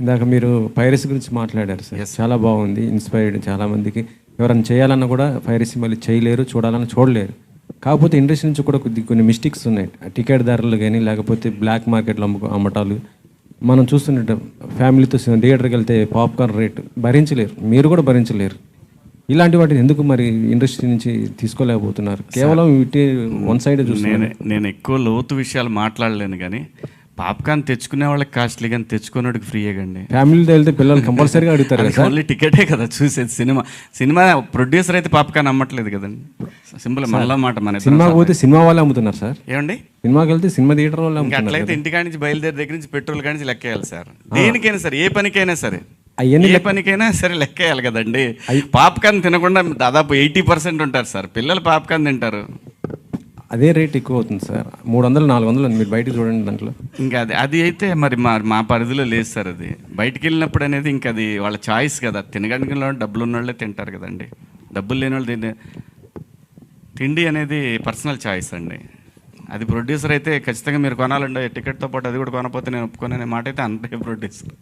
ఇందాక మీరు పైరసీ గురించి మాట్లాడారు సార్. చాలా బాగుంది ఇన్స్పైర్డ్ చాలా మందికి. ఎవరైనా చేయాలన్నా కూడా పైరసీ మళ్ళీ చేయలేరు చూడాలన్నా చూడలేరు. కాకపోతే ఇండస్ట్రీ నుంచి కూడా కొద్ది కొన్ని మిస్టేక్స్ ఉన్నాయి. టికెట్ ధరలు కానీ లేకపోతే బ్లాక్ మార్కెట్లో అమ్ముకో అమ్మటాలు. మనం చూస్తుంటే ఫ్యామిలీతో సినిమా థియేటర్కి వెళ్తే పాప్కార్న్ రేట్ భరించలేరు. మీరు కూడా భరించలేరు. ఇలాంటి వాటిని ఎందుకు మరి ఇండస్ట్రీ నుంచి తీసుకోలేకపోతున్నారు? కేవలం ఇటే వన్ సైడ్ నేను నేను ఎక్కువ లోతు విషయాలు మాట్లాడలేను కానీ పాప్కార్న్ తెచ్చుకునే వాళ్ళకి కాస్ట్లీ కానీ తెచ్చుకునేవాడికి ఫ్రీయే కండి. ఫ్యామిలీతో వెళ్తే పిల్లలు కంపల్సరీగా అడుగుతారు కదా ఓన్లీ టికెటే కదా చూసేది సినిమా. సినిమా ప్రొడ్యూసర్ అయితే పాప్కార్న్ అమ్మట్లేదు కదండి. సింపుల్ మనలో మాట మన సినిమాకి పోతే సినిమా వాళ్ళే అమ్ముతున్నారు సార్. ఏమండి? సినిమాకి వెళ్తే సినిమా థియేటర్ వాళ్ళే అట్లయితే ఇంటికాడి నుంచి బయలుదేరి దగ్గర నుంచి పెట్రోల్ కాడి నుంచి లెక్కేయాలి సార్. దేనికైనా సరే ఏ పనికైనా సరే. అవన్నీ ఏ పనికైనా సరే లెక్కేయాలి కదండి. పాప్కార్న్ తినకుండా దాదాపు ఎయిటీ పర్సెంట్ ఉంటారు సార్. పిల్లలు పాప్కార్న్ తింటారు. అదే రేట్ ఎక్కువ అవుతుంది సార్. మూడు వందలు నాలుగు వందలు మీరు బయటకు చూడండి దాంట్లో. ఇంకా అది అది అయితే మరి మా మా పరిధిలో లేదు సార్ అది. బయటికి వెళ్ళినప్పుడు అనేది ఇంకా అది వాళ్ళ చాయిస్ కదా. తినడానికి వాళ్ళు డబ్బులు ఉన్న వాళ్ళే తింటారు కదండి. డబ్బులు లేని వాళ్ళు తిండి తిండి అనేది పర్సనల్ చాయిస్ అండి. అది ప్రొడ్యూసర్ అయితే ఖచ్చితంగా మీరు కొనాలండి. టికెట్తో పాటు అది కూడా కొనపోతే నేను ఒప్పుకోననే మాట అయితే అంతే ప్రొడ్యూసర్.